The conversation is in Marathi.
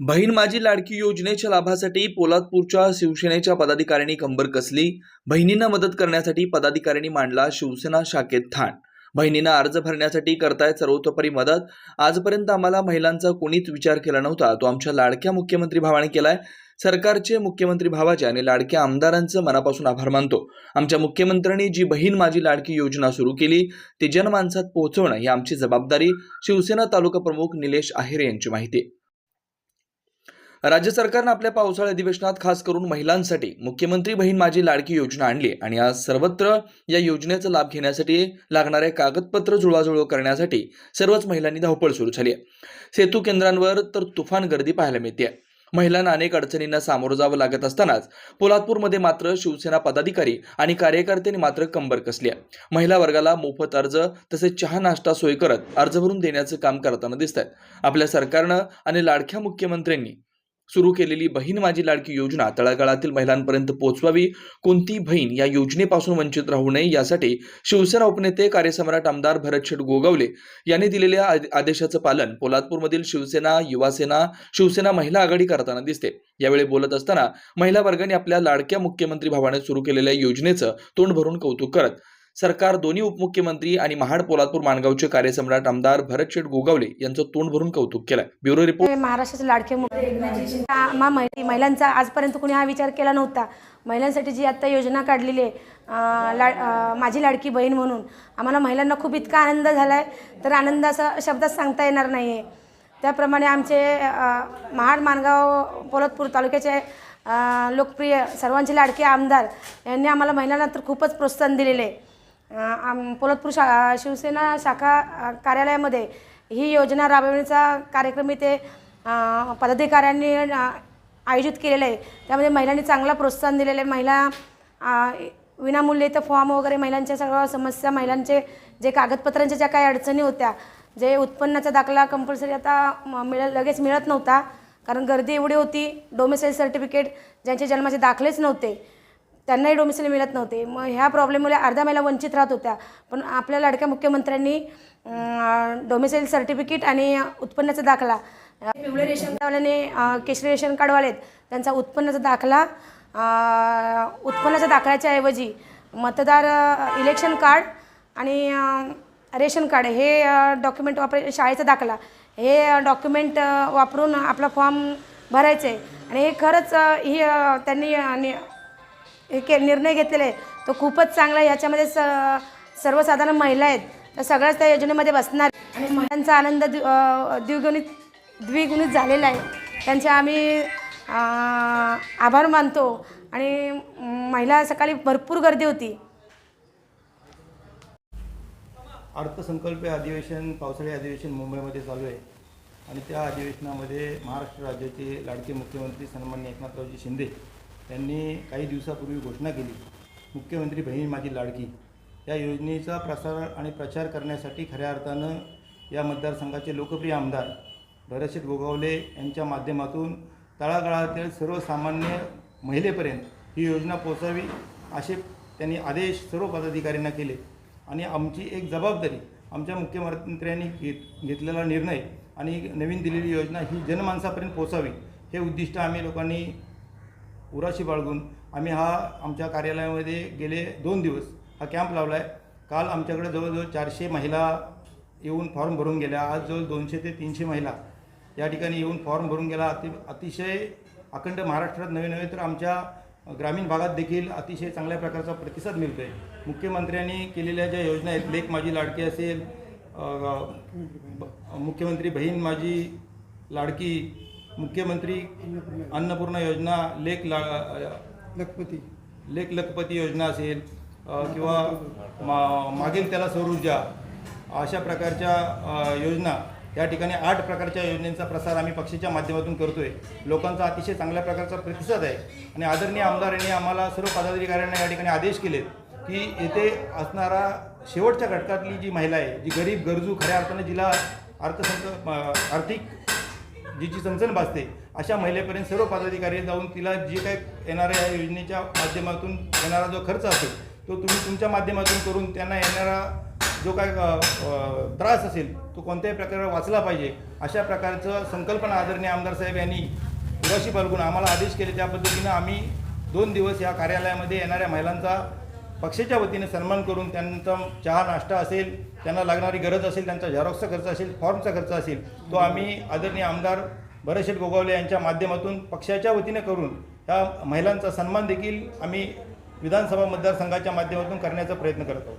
बहीण माझी लाडकी योजनेच्या लाभासाठी पोलादपूरच्या शिवसेनेच्या पदाधिकाऱ्यांनी कंबर कसली? बहिणींना मदत करण्यासाठी पदाधिकाऱ्यांनी मांडला शिवसेना शाखेत ठाण. बहिणींना अर्ज भरण्यासाठी करतायत सर्वतोपरी मदत. आजपर्यंत आम्हाला महिलांचा कोणीच विचार केला नव्हता. तो आमच्या लाडक्या मुख्यमंत्री भावाने केलाय. सरकारचे मुख्यमंत्री भावाचे आणि लाडक्या आमदारांचं मनापासून आभार मानतो. आमच्या मुख्यमंत्र्यांनी जी बहीण माझी लाडकी योजना सुरू केली ती जनमानसात पोहोचवणं ही आमची जबाबदारी. शिवसेना तालुका प्रमुख निलेश आहेरे यांची माहिती राज्य सरकारनं आपल्या पावसाळी अधिवेशनात खास करून महिलांसाठी मुख्यमंत्री बहीण माझी लाडकी योजना आणली आणि आज सर्वत्र या योजनेचा लाभ घेण्यासाठी लागणारे कागदपत्र जुळवाजुळव करण्यासाठी सर्वच महिलांनी धावपळ सुरू झाली आहे. सेतू केंद्रांवर तर तुफान गर्दी पाहायला मिळते महिलांना अनेक अडचणींना सामोरं जावं लागत असतानाच पोलादपूरमध्ये मात्र शिवसेना पदाधिकारी आणि कार्यकर्त्यांनी मात्र कंबर कसली आहे. महिला वर्गाला मोफत अर्ज तसेच चहा नाश्ता सोय करत अर्ज भरून देण्याचं काम करताना दिसत आहेत. आपल्या सरकारनं आणि लाडक्या मुख्यमंत्र्यांनी सुरू केलेली बहीण माझी लाडकी योजना तळागाळातील महिलांपर्यंत पोहोचवावी. कोणती बहीण या योजनेपासून वंचित राहू नये यासाठी शिवसेना उपनेते कार्यसम्राट आमदार भरतशेठ गोगावले यांनी दिलेल्या आदेशाचं पालन पोलादपूरमधील शिवसेना युवासेना शिवसेना महिला आघाडी करताना दिसते. यावेळी बोलत असताना महिला वर्गाने आपल्या लाडक्या मुख्यमंत्री भावाने सुरू केलेल्या योजनेचं तोंड भरून कौतुक करत सरकार दोन्ही उपमुख्यमंत्री आणि महाड पोलादपूर माणगावचे कार्यसम्राट आमदार भरतशेठ गोगावले यांचं तोंड भरून कौतुक केलं ब्युरो रिपोर्ट. हे महाराष्ट्राचे लाडके महिलांचा आजपर्यंत कुणी हा विचार केला नव्हता. महिलांसाठी जी आत्ता योजना काढलेली आहे लाड माझी लाडकी बहीण म्हणून आम्हाला महिलांना खूप इतका आनंद झाला आहे तर आनंद असा शब्दात सांगता येणार नाही आहे त्याप्रमाणे आमचे महाड माणगाव पोलतपूर तालुक्याचे लोकप्रिय सर्वांचे लाडके आमदार यांनी आम्हाला महिलांना तर खूपच प्रोत्साहन दिलेले आहे. आम पोलतपूर शा शिवसेना शाखा कार्यालयामध्ये ही योजना राबविण्याचा कार्यक्रम इथे पदाधिकाऱ्यांनी आयोजित केलेलं आहे. त्यामध्ये महिलांनी चांगला प्रोत्साहन दिलेलं आहे. महिला विनामूल्य इथं फॉर्म वगैरे महिलांच्या सगळ्या समस्या महिलांचे जे कागदपत्रांच्या ज्या काही अडचणी होत्या जे उत्पन्नाचा दाखला कंपल्सरी आता म- मिळ लगेच मिळत नव्हता. कारण गर्दी एवढी होती डोमेसाईल सर्टिफिकेट ज्यांचे जन्माचे दाखलेच नव्हते. त्यांनाही डोमिसाईल मिळत नव्हते. मग ह्या प्रॉब्लेममुळे अर्ध्या महिला वंचित राहत होत्या. पण आपल्या लाडक्या मुख्यमंत्र्यांनी डोमिसाईल सर्टिफिकेट आणि उत्पन्नाचा दाखला पिवळे रेशन कार्डवाल्याने केशरी रेशन कार्डवाले आहेत. त्यांचा उत्पन्नाचा दाखला उत्पन्नाच्या दाखल्याच्या ऐवजी मतदार इलेक्शन कार्ड आणि रेशन कार्ड हे डॉक्युमेंट वापर शाळेचा दाखला हे डॉक्युमेंट वापरून आपला फॉर्म भरायचं आहे आणि हे खरंच ही त्यांनी के निर्णय घेतलेला आहे. तो खूपच चांगला आहे. याच्यामध्ये स सर्वसाधारण महिला आहेत. तर सगळ्याच त्या योजनेमध्ये बसणार. आणि महिलांचा आनंद द्वि द्विगुणित द्विगुणित झालेला आहे. त्यांचे आम्ही आभार मानतो. आणि महिला सकाळी भरपूर गर्दी होती. अर्थसंकल्पीय अधिवेशन पावसाळी अधिवेशन मुंबईमध्ये चालू आहे. आणि त्या अधिवेशनामध्ये महाराष्ट्र राज्याचे लाडके मुख्यमंत्री सन्मान्य एकनाथरावजी शिंदे त्यांनी काही दिवसापूर्वी घोषणा केली. मुख्यमंत्री बहीण माझी लाडकी. या योजनेचा प्रसार आणि प्रचार करण्यासाठी खऱ्या अर्थानं या मतदारसंघाचे लोकप्रिय आमदार भरतशेठ गोगावले यांच्या माध्यमातून तळागाळातील सर्वसामान्य महिलेपर्यंत ही योजना पोचावी असे त्यांनी आदेश सर्व पदाधिकाऱ्यांना केले. आणि आमची एक जबाबदारी आमच्या मुख्यमंत्र्यांनी घेत घेतलेला निर्णय आणि नवीन दिलेली योजना ही जनमानसापर्यंत पोचावी हे उद्दिष्ट आम्ही लोकांनी उराशी बाळगून आम्ही हा आमच्या कार्यालयामध्ये गेले दोन दिवस. हा कॅम्प लावला आहे काल आमच्याकडे जवळजवळ चारशे महिला येऊन फॉर्म भरून गेल्या. आज जवळ दोनशे ते तीनशे महिला या ठिकाणी येऊन फॉर्म भरून गेला अति अतिशय अखंड महाराष्ट्रात नवे नव्हे तर आमच्या ग्रामीण भागात देखील अतिशय चांगल्या प्रकारचा प्रतिसाद मिळतो आहे मुख्यमंत्र्यांनी केलेल्या ज्या योजना आहेत लेख माझी लाडकी असेल मुख्यमंत्री बहीण माझी लाडकी मुख्यमंत्री अन्नपूर्णा योजना लेख ला लखपती. लेख लखपती योजना असेल किंवा मा मागेल त्याला सौर ऊर्जा अशा प्रकारच्या योजना या ठिकाणी आठ प्रकारच्या योजनेचा प्रसार आम्ही पक्षाच्या माध्यमातून करतोय. लोकांचा अतिशय चांगल्या प्रकारचा प्रतिसाद आहे. आणि आदरणीय आमदार यांनी आम्हाला सर्व पदाधिकाऱ्यांना या ठिकाणी आदेश केलेत की येथे असणारा शेवटच्या घटकातली जी महिला आहे जी गरीब गरजू खऱ्या अर्थाने जिला अर्थसंक आर्थिक जिची चणचण भासते अशा महिलेपर्यंत सर्व पदाधिकारी जाऊन तिला जे काय येणाऱ्या या योजनेच्या माध्यमातून येणारा जो खर्च असेल तो तुम्ही तुमच्या माध्यमातून करून त्यांना येणारा जो काय त्रास असेल तो कोणत्याही प्रकारे वाचला पाहिजे अशा प्रकारचं संकल्पना आदरणीय आमदार साहेब यांनी उराशी बाळगून आम्हाला आदेश केले. त्या पद्धतीनं आम्ही दोन दिवस या कार्यालयामध्ये येणाऱ्या महिलांचा पक्षाच्या वतीने सन्मान करून त्यांचा चहा नाश्ता असेल त्यांना लागणारी गरज असेल त्यांचा झेरॉक्सचा खर्च असेल फॉर्मचा खर्च असेल तो आम्ही आदरणीय आमदार भरतशेठ गोगावले यांच्या माध्यमातून पक्षाच्या वतीने करून त्या महिलांचा सन्मान देखील आम्ही विधानसभा मतदारसंघाच्या माध्यमातून करण्याचा प्रयत्न करत आहोत.